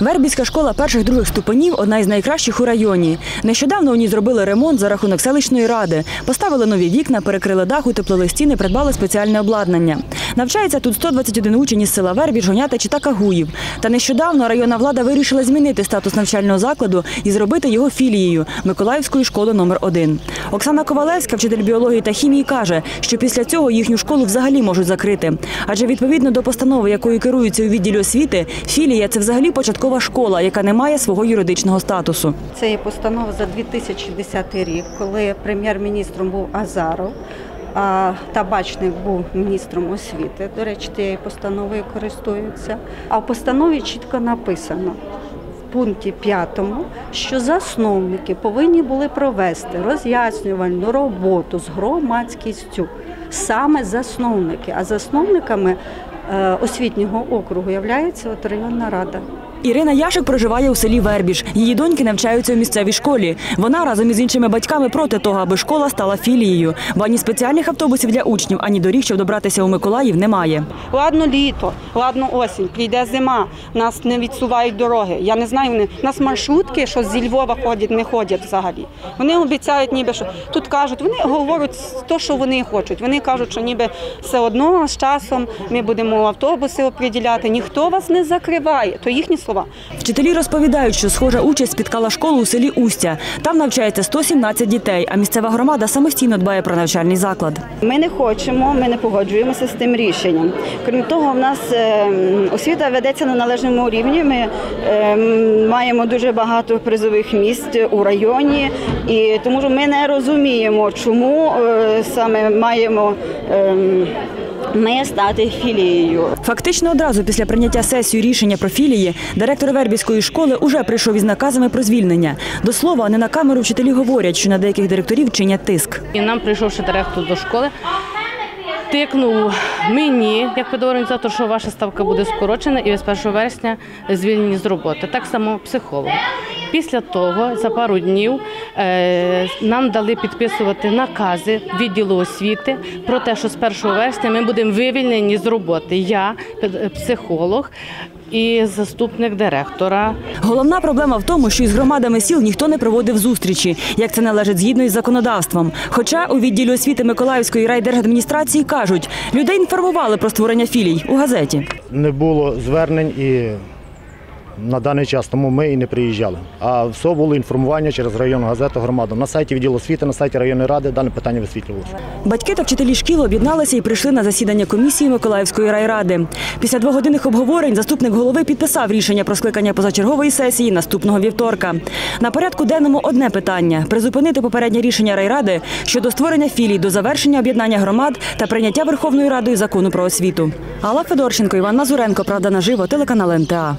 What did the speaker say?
Вербівська школа перших других ступенів одна із найкращих у районі. Нещодавно у ній зробили ремонт за рахунок селищної ради, поставили нові вікна, перекрили дах, утеплили стіни, придбали спеціальне обладнання. Навчається тут 121 учень із села Вербі, Жонятичі та Кагуїв. Та нещодавно районна влада вирішила змінити статус навчального закладу і зробити його філією Миколаївської школи номер 1 Оксана Ковалевська, вчитель біології та хімії, каже, що після цього їхню школу взагалі можуть закрити. Адже відповідно до постанови, якою керуються у відділі освіти, філія це взагалі початкова школа, яка не має свого юридичного статусу. Це є постанова за 2010 рік, коли прем'єр-міністром був Азаров, а табачник був міністром освіти. До речі, тією постановою користуються. А в постанові чітко написано. В пункті 5, що засновники повинні були провести роз'яснювальну роботу з громадськістю, саме засновники. А засновниками е, освітнього округу є от районна рада. Ірина Яшик проживає у селі Вербіж. Її доньки навчаються у місцевій школі. Вона разом із іншими батьками проти того, аби школа стала філією. Бо ані спеціальних автобусів для учнів, ані доріг, щоб добратися у Миколаїв, немає. Ладно, літо, ладно, осінь, прийде зима, нас не відсувають дороги. Я не знаю, вони нас маршрутки, що зі Львова ходять, не ходять взагалі. Вони обіцяють, ніби що тут кажуть, вони говорять те, що вони хочуть. Вони кажуть, що ніби все одно з часом ми будемо автобуси оприділяти. Ніхто вас не закриває. То їхні. Вчителі розповідають, що схожа участь спіткала школу у селі Устя. Там навчається 117 дітей, а місцева громада самостійно дбає про навчальний заклад. Ми не хочемо, ми не погоджуємося з тим рішенням. Крім того, в нас е, освіта ведеться на належному рівні. Ми е, маємо дуже багато призових місць у районі, і тому ми не розуміємо, чому е, саме маємо. Е, Ми стати філією. Фактично одразу після прийняття сесії рішення про філії директор Вербівської школи уже прийшов із наказами про звільнення. До слова, не на камеру вчителі говорять, що на деяких директорів чинять тиск. І нам, прийшовши директор до школи, тикнув мені, як педагог-організатор, що ваша ставка буде скорочена і ви з 1 вересня звільнені з роботи. Так само психолог. Після того, за пару днів, е, нам дали підписувати накази відділу освіти про те, що з 1 вересня ми будемо вивільнені з роботи. Я, психолог і заступник директора. Головна проблема в тому, що із громадами сіл ніхто не проводив зустрічі, як це належить згідно із законодавством. Хоча у відділі освіти Миколаївської райдержадміністрації кажуть, людей інформували про створення філій у газеті. не було звернень і на даний час, тому ми і не приїжджали. А все було інформування через районну газету громаду. На сайті відділу освіти, на сайті районної ради дане питання висвітлювалося. Батьки та вчителі шкіл об'єдналися і прийшли на засідання комісії Миколаївської райради. Після двогодинних обговорень заступник голови підписав рішення про скликання позачергової сесії наступного вівторка. На порядку денному одне питання призупинити попереднє рішення райради щодо створення філій до завершення об'єднання громад та прийняття Верховною Радою закону про освіту. Алла Федорченко, Іван Мазуренко, Правда наживо, телеканал НТА.